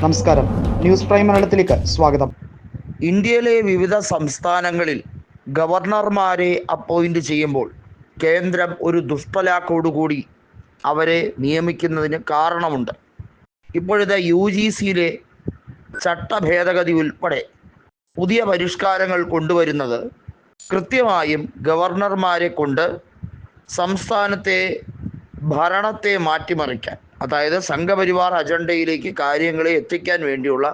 നമസ്കാരം. News prime മലയാളത്തിലേക്ക് സ്വാഗതം. ഇന്ത്യയിലെ വിവിധ സംസ്ഥാനങ്ങളിൽ ഗവർണർമാരെ അപ്പോയിന്റ് ചെയ്യുമ്പോൾ കേന്ദ്രം ഒരു ദുഷ്പലാക്കോടുകൂടി അവരെ നിയമിക്കുന്നതിന് കാരണമുണ്ട്. ഇപ്പോഴത്തെ യു ജി സിയിലെ ചട്ടഭേദഗതി ഉൾപ്പെടെ പുതിയ പരിഷ്കാരങ്ങൾ കൊണ്ടുവരുന്നത് കൃത്യമായും ഗവർണർമാരെ കൊണ്ട് സംസ്ഥാനത്തെ ഭരണത്തെ മാറ്റിമറിക്കാൻ അതായത് സംഘപരിവാർ അജണ്ടയിലേക്ക് കാര്യങ്ങളെ എത്തിക്കാൻ വേണ്ടിയുള്ള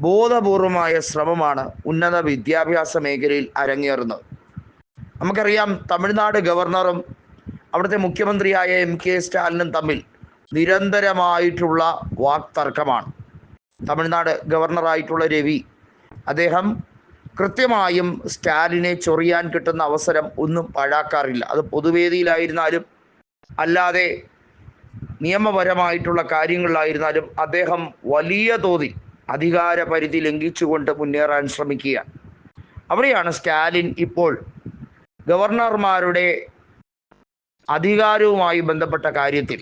ബോധപൂർവമായ ശ്രമമാണ് ഉന്നത വിദ്യാഭ്യാസ മേഖലയിൽ അരങ്ങേറുന്നത്. നമുക്കറിയാം തമിഴ്നാട് ഗവർണറും അവിടുത്തെ മുഖ്യമന്ത്രിയായ എം കെ സ്റ്റാലിനും തമ്മിൽ നിരന്തരമായിട്ടുള്ള വാക്തർക്കമാണ്. തമിഴ്നാട് ഗവർണറായിട്ടുള്ള രവി അദ്ദേഹം കൃത്യമായും സ്റ്റാലിനെ ചൊറിയാൻ കിട്ടുന്ന അവസരം ഒന്നും പാഴാക്കാറില്ല. അത് പൊതുവേദിയിലായിരുന്നാലും അല്ലാതെ നിയമപരമായിട്ടുള്ള കാര്യങ്ങളിലായിരുന്നാലും അദ്ദേഹം വലിയ തോതിൽ അധികാര പരിധി ലംഘിച്ചുകൊണ്ട് മുന്നേറാൻ ശ്രമിക്കുക അവിടെയാണ് സ്റ്റാലിൻ ഇപ്പോൾ ഗവർണർമാരുടെ അധികാരവുമായി ബന്ധപ്പെട്ട കാര്യത്തിൽ.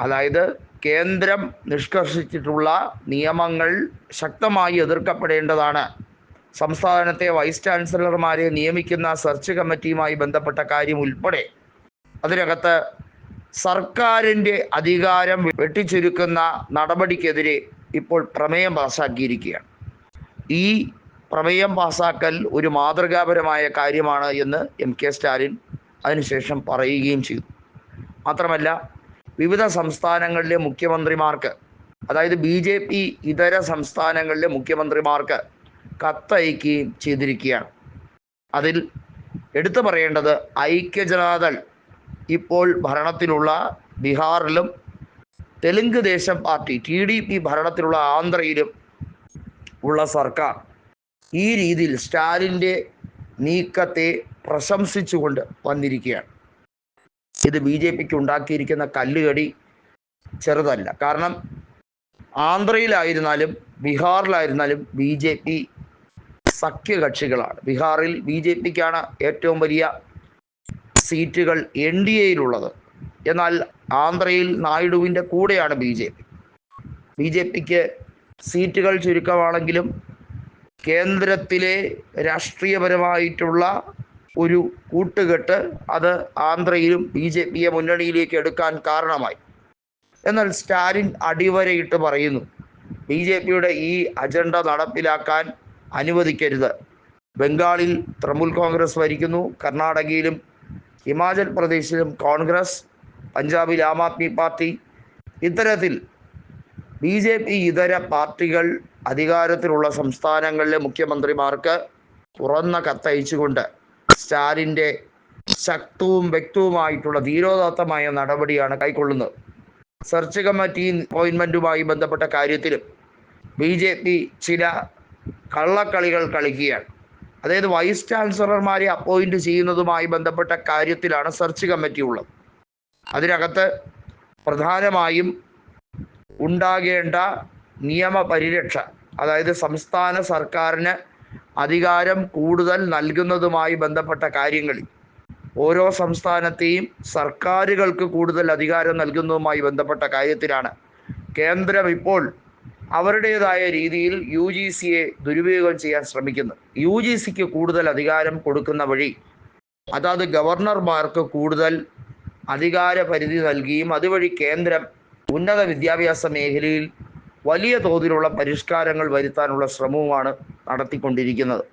അതായത് കേന്ദ്രം നിഷ്കർഷിച്ചിട്ടുള്ള നിയമങ്ങൾ ശക്തമായി എതിർക്കപ്പെടേണ്ടതാണ്. സംസ്ഥാനത്തെ വൈസ് ചാൻസലർമാരെ നിയമിക്കുന്ന സെർച്ച് കമ്മിറ്റിയുമായി ബന്ധപ്പെട്ട കാര്യം ഉൾപ്പെടെ അതിനകത്ത് സർക്കാരിന്റെ അധികാരം വെട്ടിച്ചുരുക്കുന്ന നടപടിക്കെതിരെ ഇപ്പോൾ പ്രമേയം പാസാക്കിയിരിക്കുകയാണ്. ഈ പ്രമേയം പാസാക്കൽ ഒരു മാതൃകാപരമായ കാര്യമാണ് എന്ന് എം കെ സ്റ്റാലിൻ അതിനുശേഷം പറയുകയും ചെയ്തു. മാത്രമല്ല വിവിധ സംസ്ഥാനങ്ങളിലെ മുഖ്യമന്ത്രിമാർക്ക് അതായത് ബി ജെ പി ഇതര സംസ്ഥാനങ്ങളിലെ മുഖ്യമന്ത്രിമാർക്ക് കത്തയക്കുകയും ചെയ്തിരിക്കുകയാണ്. അതിൽ എടുത്തു പറയേണ്ടത് ഐക്യജനതാദൾ ഇപ്പോൾ ഭരണത്തിലുള്ള ബീഹാറിലും Telugu Desam party T D P ഭരണത്തിലുള്ള ആന്ധ്രയിലും ഉള്ള സർക്കാർ ഈ രീതിയിൽ സ്റ്റാലിന്റെ നീക്കത്തെ പ്രശംസിച്ചുകൊണ്ട് വന്നിരിക്കുകയാണ്. ഇത് ബി ജെ പിക്ക് ഉണ്ടാക്കിയിരിക്കുന്ന കല്ലുകടി ചെറുതല്ല. കാരണം ആന്ധ്രയിലായിരുന്നാലും ബീഹാറിലായിരുന്നാലും ബി ജെ പി സഖ്യകക്ഷികളാണ്. ബീഹാറിൽ ബി ജെ പിക്കാണ് ഏറ്റവും വലിയ സീറ്റുകൾ എൻ ഡി എയിലുള്ളത്. എന്നാൽ ആന്ധ്രയിൽ നായിഡുവിന്റെ കൂടെയാണ് B J P. B J പിക്ക് സീറ്റുകൾ ചുരുക്കമാണെങ്കിലും കേന്ദ്രത്തിലെ രാഷ്ട്രീയപരമായിട്ടുള്ള ഒരു കൂട്ടുകെട്ട് അത് ആന്ധ്രയിലും ബി ജെ പിയെ മുന്നണിയിലേക്ക് എടുക്കാൻ കാരണമായി. എന്നാൽ സ്റ്റാലിൻ അടിവരയിട്ട് പറയുന്നു ബി ജെ പിയുടെ ഈ അജണ്ട നടപ്പിലാക്കാൻ അനുവദിക്കരുത്. ബംഗാളിൽ തൃണമൂൽ കോൺഗ്രസ് ഭരിക്കുന്നു കർണാടകയിലും ഹിമാചൽ പ്രദേശിലും കോൺഗ്രസ് പഞ്ചാബിൽ ആം ആദ്മി പാർട്ടി. ഇത്തരത്തിൽ ബി ജെ പി ഇതര പാർട്ടികൾ അധികാരത്തിലുള്ള സംസ്ഥാനങ്ങളിലെ മുഖ്യമന്ത്രിമാർക്ക് തുറന്ന കത്തയച്ചുകൊണ്ട് സ്റ്റാലിന്റെ ശക്തവും വ്യക്തവുമായിട്ടുള്ള ധീരോദാത്തമായ നടപടിയാണ് കൈക്കൊള്ളുന്നത്. സെർച്ച് കമ്മിറ്റി അപ്പോയിൻമെന്റുമായി ബന്ധപ്പെട്ട കാര്യത്തിലും ബി ജെ പി ചില കള്ളക്കളികൾ കളിക്കുകയാണ്. അതായത് വൈസ് ചാൻസലർമാരെ അപ്പോയിന്റ് ചെയ്യുന്നതുമായി ബന്ധപ്പെട്ട കാര്യത്തിലാണ് സെർച്ച് കമ്മിറ്റി ഉള്ളത്. അതിനകത്ത് പ്രധാനമായും ഉണ്ടാകേണ്ട നിയമപരിരക്ഷ അതായത് സംസ്ഥാന സർക്കാരിന് അധികാരം കൂടുതൽ നൽകുന്നതുമായി ബന്ധപ്പെട്ട കാര്യങ്ങളിൽ ഓരോ സംസ്ഥാനത്തെയും സർക്കാരുകൾക്ക് കൂടുതൽ അധികാരം നൽകുന്നതുമായി ബന്ധപ്പെട്ട കാര്യത്തിലാണ്. കേന്ദ്രം ഇപ്പോൾ അവരുടേതായ രീതിയിൽ യു ജി സിയെ ദുരുപയോഗം ചെയ്യാൻ ശ്രമിക്കുന്നു. യു ജി സിക്ക് കൂടുതൽ അധികാരം കൊടുക്കുന്ന വഴി അതാത് ഗവർണർമാർക്ക് കൂടുതൽ അധികാര പരിധി നൽകിയും അതുവഴി കേന്ദ്രം ഉന്നത വിദ്യാഭ്യാസ മേഖലയിൽ വലിയ തോതിലുള്ള പരിഷ്കാരങ്ങൾ വരുത്താനുള്ള ശ്രമവുമാണ് നടത്തിക്കൊണ്ടിരിക്കുന്നത്.